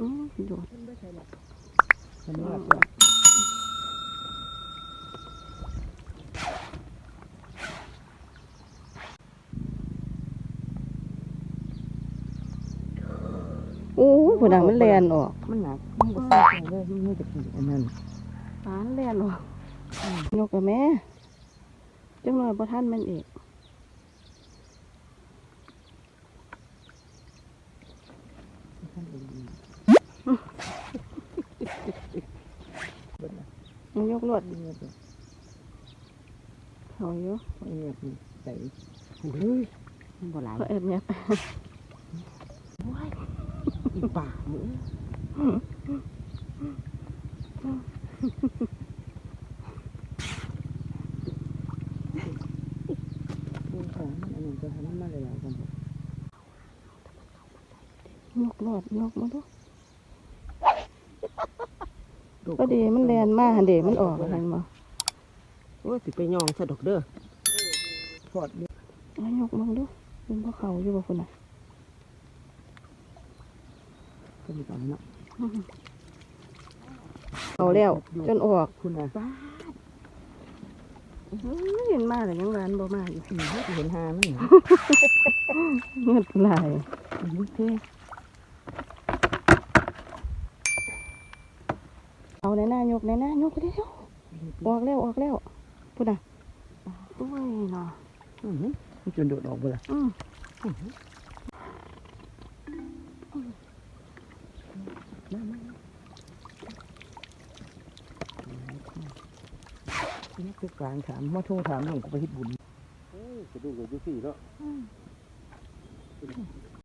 อืมโดดมันไม่ใช่หรอกมันนี่แบบโอ้ยผู้ดังมันแลนออก มันหนักมันก็ใส่เลยมันไม่จะกินอันนั้นปานแลนออกยกกับแม่จังเลยบ่ทันมันอีกท่านเอง มัน ยกรวดเงียบเลยเขาอยู่เงียบนี่ใส่โอ้ยมันบ่หลายเขาแอบเนี้ยไปอีป่ามือดูของมันอันนั้นจะทำมันมาเลยอะกันยกรวดยกมาดู ก็ดีมันแลนมาหันเดมันออกเห็นบ่โอ้ยสิไปยองสะดอกเด้อพอดนี่เอายกมึงดูเป็นพวกเขาอยู่บ่คุณน่ะก็มีตอนเนาะเขาแล้วจนออกคุณอะป้าเฮ้ยเห็นมาแต่ยังร้านบ่มาอยู่อืมไม่เห็นหามันเหรอเงือดไหลายอืมเท่ เอาในหน้ายกในหน้ายกเร็วออกแล้วออกแล้วพูดน่ะโอ้ยเนาะอืมมันจนโดดออกเบ่ล่ะอืมนี่คือกลางถามมาโทรถามน้องก็ไปเฮ็ดบุญจะดูกับยูซี่เนาะ